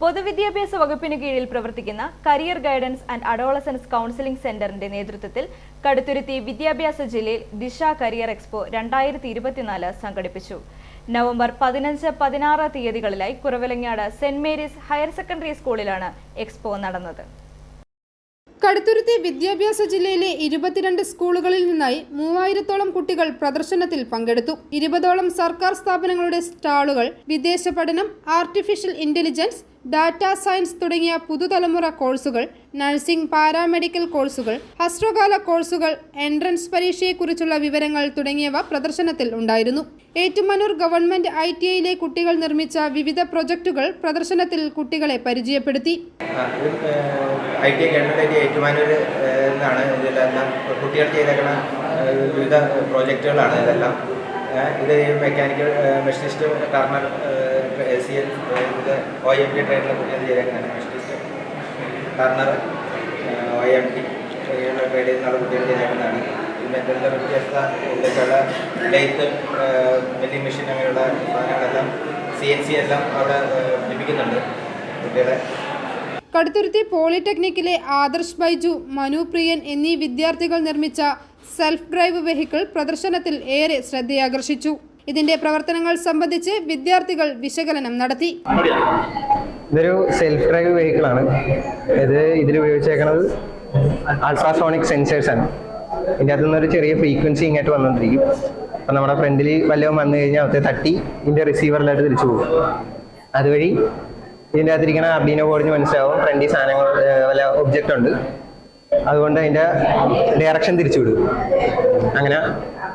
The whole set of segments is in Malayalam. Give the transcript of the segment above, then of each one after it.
പൊതുവിദ്യാഭ്യാസ വകുപ്പിന് കീഴിൽ പ്രവർത്തിക്കുന്ന career guidance and adolescence counselling സെന്ററിന്റെ നേതൃത്വത്തിൽ കടുത്തുരുത്തി വിദ്യാഭ്യാസ ജില്ലയിൽ ദിശ കരിയർ എക്സ്പോ രണ്ടായിരത്തി ഇരുപത്തിനാല് സംഘടിപ്പിച്ചു. നവംബർ പതിനഞ്ച് പതിനാറ് തീയതികളിലായി Kuravilangad saint Mary's higher secondary സ്കൂളിലാണ് എക്സ്പോ നടന്നത്. കടുത്തുരുത്തി വിദ്യാഭ്യാസ ജില്ലയിലെ ഇരുപത്തിരണ്ട് സ്കൂളുകളിൽ നിന്നായി മൂവായിരത്തോളം കുട്ടികൾ പ്രദർശനത്തിൽ പങ്കെടുത്തു. ഇരുപതോളം സർക്കാർ സ്ഥാപനങ്ങളുടെ സ്റ്റാളുകൾ വിദേശ പഠനം ആർട്ടിഫിഷ്യൽ ഇന്റലിജൻസ് ഡാറ്റ സയൻസ് തുടങ്ങിയ പുതുതലമുറ കോഴ്സുകൾ നഴ്സിംഗ് പാരാമെഡിക്കൽ കോഴ്സുകൾ ഹസ്രകാല കോഴ്സുകൾ എൻട്രൻസ് പരീക്ഷയെക്കുറിച്ചുള്ള വിവരങ്ങൾ തുടങ്ങിയവ പ്രദർശനത്തിൽ ഉണ്ടായിരുന്നു. ഏറ്റുമാനൂർ ഗവൺമെന്റ് ഐ ടി ഐയിലെ കുട്ടികൾ നിർമ്മിച്ച വിവിധ പ്രൊജക്ടുകൾ പ്രദർശനത്തിൽ കുട്ടികളെ പരിചയപ്പെടുത്തി. ഏറ്റുമാനൂർ എന്നാണ് ഇതിലെല്ലാം കുട്ടികൾ ചെയ്തേക്കുന്ന വിവിധ പ്രോജക്റ്റുകളാണ് ഇതെല്ലാം. ഇത് mechanical machinist turner C L ഇത് ഒ എം ഡി ട്രെയിനിലെ കുട്ടികൾ ചെയ്തേക്കുന്നതാണ് machinist. Turner O M T ഇങ്ങനെയുള്ള ട്രേഡ് ചെയ്യുന്ന കുട്ടികളുടെ ചെയ്തേക്കുന്നതാണ്. പിന്നെ എന്തെല്ലാം വ്യത്യസ്ത ഇതൊക്കെയുള്ള ലെയ്ത്ത് വെല്ലിംഗ് മെഷീൻ അങ്ങനെയുള്ള സാധനങ്ങളെല്ലാം സി എൻ സി എല്ലാം അവിടെ ഏഹ്, ലഭിക്കുന്നുണ്ട് കുട്ടികളെ. കടുത്തുരുത്തി പോളിടെക്നിക്കിലെ ആദർശ് ബൈജു മനുപ്രിയൻ എന്നീ വിദ്യാർത്ഥികൾ നിർമ്മിച്ച സെൽഫ് ഡ്രൈവ് വെഹിക്കിൾ പ്രദർശനത്തിൽ ഏറെ ശ്രദ്ധയാകർഷിച്ചു. ഇതിന്റെ പ്രവർത്തനങ്ങൾ സംബന്ധിച്ച് വിദ്യാർത്ഥികൾ വിശകലനം നടത്തി. ഇതൊരു സെൽഫ് ഡ്രൈവ് വെഹിക്കിൾ ആണ്. ഇത് ഇതിൽ ഉപയോഗിച്ചേക്കുന്നത് അൾട്രാസോണിക് സെൻസേഴ്സ് ആണ്. ഇതിന്റെ അകത്തു നിന്നൊരു ചെറിയ ഫ്രീക്വൻസി ഇങ്ങോട്ട് വന്നുകൊണ്ടിരിക്കും അപ്പം നമ്മുടെ ഫ്രണ്ടിൽ വല്ലതും വന്നു കഴിഞ്ഞാൽ അവിടുത്തെ തട്ടി ഇതിന്റെ റിസീവറിലായിട്ട് തിരിച്ചു പോകും. അതുവഴി ഇതിന്റെ അകത്തിരിക്കുന്ന അബ്ഡീനോ ബോർഡിന് മനസ്സിലാവും ഫ്രണ്ടിൽ സാധനങ്ങൾ വല്ല ഒബ്ജക്റ്റ് ഉണ്ട്. അതുകൊണ്ട് അതിന്റെ ഡയറക്ഷൻ തിരിച്ചു വിടും. അങ്ങനെ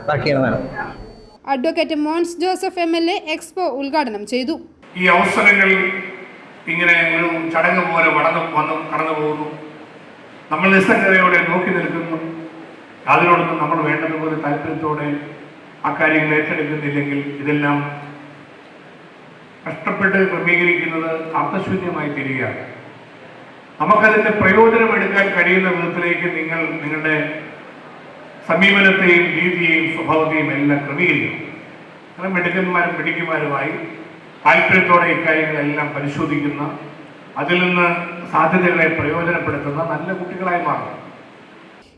work ചെയ്യണതാണ്. Advocate Mons Joseph M L A expo ഉദ്ഘാടനം ചെയ്തു. ഈ അവസരങ്ങൾ ഇങ്ങനെ ഒരു ചടങ്ങ് പോലെ വടന്നു വന്നു കടന്നു പോകുന്നു. നമ്മൾ നിസ്സംഗതയോടെ നോക്കി നിൽക്കുന്നു. അതിനോടൊപ്പം നമ്മൾ വേണ്ടതുപോലെ താല്പര്യത്തോടെ ആ കാര്യങ്ങൾ ഏറ്റെടുക്കുന്നില്ലെങ്കിൽ ഇതെല്ലാം കഷ്ടപ്പെട്ട് ക്രമീകരിക്കുന്നത് അർത്ഥശൂന്യമായി തീരുകയാണ്. നമുക്കതിന്റെ പ്രയോജനം എടുക്കാൻ കഴിയുന്ന വിധത്തിലേക്ക് നിങ്ങൾ നിങ്ങളുടെ സമീപനത്തെയും രീതിയെയും സ്വഭാവത്തെയും എല്ലാം ക്രമീകരിക്കണം. അങ്ങനെ മെഡിക്കന്മാരും മെഡിക്കന്മാരുമായി താല്പര്യത്തോടെ ഇക്കാര്യങ്ങളെല്ലാം പരിശോധിക്കുന്ന അതിൽ നിന്ന് സാധ്യതകളെ പ്രയോജനപ്പെടുത്തുന്ന നല്ല കുട്ടികളായി മാറും.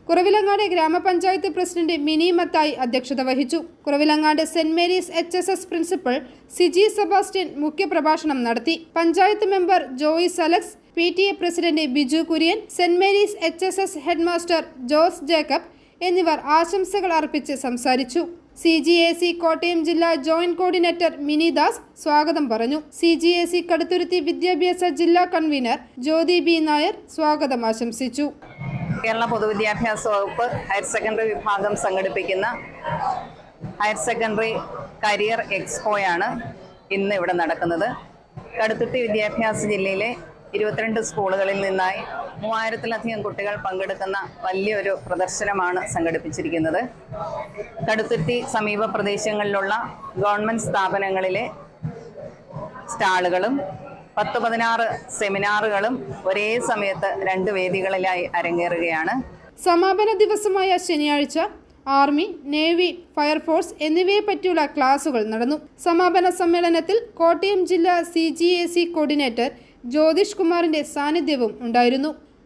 കുറവിലങ്ങാട് ഗ്രാമപഞ്ചായത്ത് പ്രസിഡന്റ് മിനി മത്തായി അധ്യക്ഷത വഹിച്ചു. Kuravilangad saint Mary's H S S principal Siji Sebastian മുഖ്യപ്രഭാഷണം നടത്തി. Panchayat member Joy Salex P T A president Biju Kurian saint Mary's H S S headmaster Jose Jacob എന്നിവർ ആശംസകൾ അർപ്പിച്ച് സംസാരിച്ചു. C G A C Kottayam ജില്ലാ ജോയിന്റ് കോർഡിനേറ്റർ മിനിദാസ് സ്വാഗതം പറഞ്ഞു. C G A C Kaduthuruthy വിദ്യാഭ്യാസ ജില്ലാ കൺവീനർ ജ്യോതി ബി നായർ സ്വാഗതം ആശംസിച്ചു. കേരള പൊതുവിദ്യാഭ്യാസ വകുപ്പ് ഹയർ സെക്കൻഡറി വിഭാഗം സംഘടിപ്പിക്കുന്ന ഹയർ സെക്കൻഡറി കരിയർ എക്സ്പോയാണ് ഇന്ന് ഇവിടെ നടക്കുന്നത്. കടുത്തുരുത്തി വിദ്യാഭ്യാസ ജില്ലയിലെ ഇരുപത്തിരണ്ട് സ്കൂളുകളിൽ നിന്നായി മൂവായിരത്തിലധികം കുട്ടികൾ പങ്കെടുക്കുന്ന വലിയൊരു പ്രദർശനമാണ് സംഘടിപ്പിച്ചിരിക്കുന്നത്. കടുത്തുരുത്തി സമീപ പ്രദേശങ്ങളിലുള്ള ഗവൺമെന്റ് സ്ഥാപനങ്ങളിലെ സ്റ്റാളുകളും പത്ത് പതിനാറ് സെമിനാറുകളും ഒരേ സമയത്ത് രണ്ട് വേദികളിലായി അരങ്ങേറുകയാണ്. സമാപന ദിവസമായ ശനിയാഴ്ച ആർമി നേവി ഫയർഫോഴ്സ് എന്നിവയെ പറ്റിയുള്ള ക്ലാസുകൾ നടന്നു. സമാപന സമ്മേളനത്തിൽ കോട്ടയം ജില്ലാ സി കോർഡിനേറ്റർ ജ്യോതിഷ് കുമാറിന്റെ സാന്നിധ്യവും ഉണ്ടായിരുന്നു.